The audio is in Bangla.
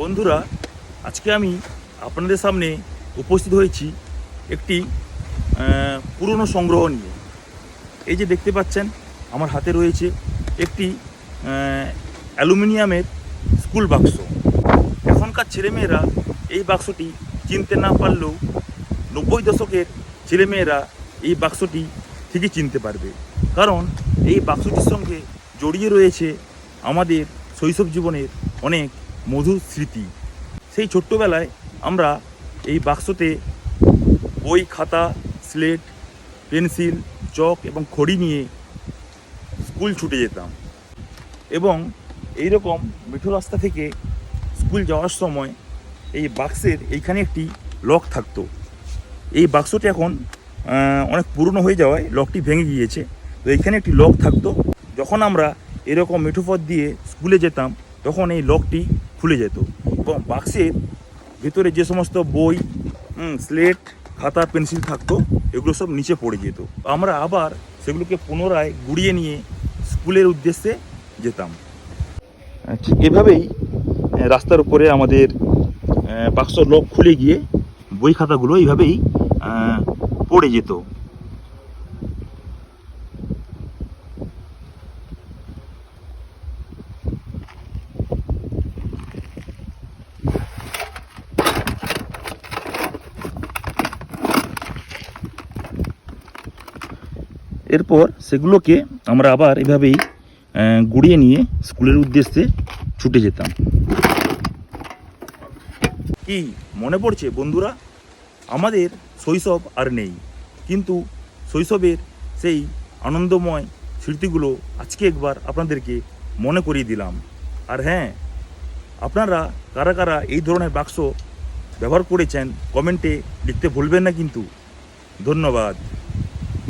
বন্ধুরা, আজকে আমি আপনাদের সামনে উপস্থিত হয়েছি একটি পুরনো সংগ্রহ নিয়ে। এই যে দেখতে পাচ্ছেন, আমার হাতে রয়েছে একটি অ্যালুমিনিয়ামের স্কুল বাক্স। এখনকার ছেলেমেয়েরা এই বাক্সটি চিনতে না পারলেও নব্বই দশকের ছেলেমেয়েরা এই বাক্সটি ঠিকই চিনতে পারবে। কারণ এই বাক্সটির সঙ্গে জড়িয়ে রয়েছে আমাদের শৈশব জীবনের অনেক মধুর স্মৃতি। সেই ছোট্টবেলায় আমরা এই বাক্সতে বই, খাতা, স্লেট, পেন্সিল, চক এবং খড়ি নিয়ে স্কুল ছুটে যেতাম এবং এই রকম মিঠো রাস্তা থেকে স্কুল যাওয়ার সময় এই বাক্সের এইখানে একটি লক থাকতো। এই বাক্সটি এখন অনেক পুরনো হয়ে যাওয়ায় লকটি ভেঙে গিয়েছে। তো এইখানে একটি লক থাকতো। যখন আমরা এরকম মিঠো পথ দিয়ে স্কুলে যেতাম, তখন এই লকটি খুলে যেত। এবং বাক্সের ভিতরে যে সমস্ত বই স্লেট খাতা পেন্সিল থাকতো, এগুলো সব নিচে পড়ে যেত। আমরা আবার সেগুলোকে পুনরায় গুড়িয়ে নিয়ে স্কুলের উদ্দেশ্যে যেতাম। ঠিক এভাবেই রাস্তার উপরে আমাদের বাক্স লক খুলে গিয়ে বই খাতাগুলো এইভাবেই পড়ে যেত। এরপর সেগুলোকে আমরা আবার এভাবেই গুড়িয়ে নিয়ে স্কুলের উদ্দেশ্যে ছুটে যেতাম। কি মনে পড়ছে বন্ধুরা? আমাদের শৈশব আর নেই, কিন্তু শৈশবের সেই আনন্দময় স্মৃতিগুলো আজকে একবার আপনাদেরকে মনে করিয়ে দিলাম। আর হ্যাঁ আপনারা কারা কারা এই ধরনের বাক্স ব্যবহার করেছেন কমেন্টে লিখতে ভুলবেন না কিন্তু। ধন্যবাদ।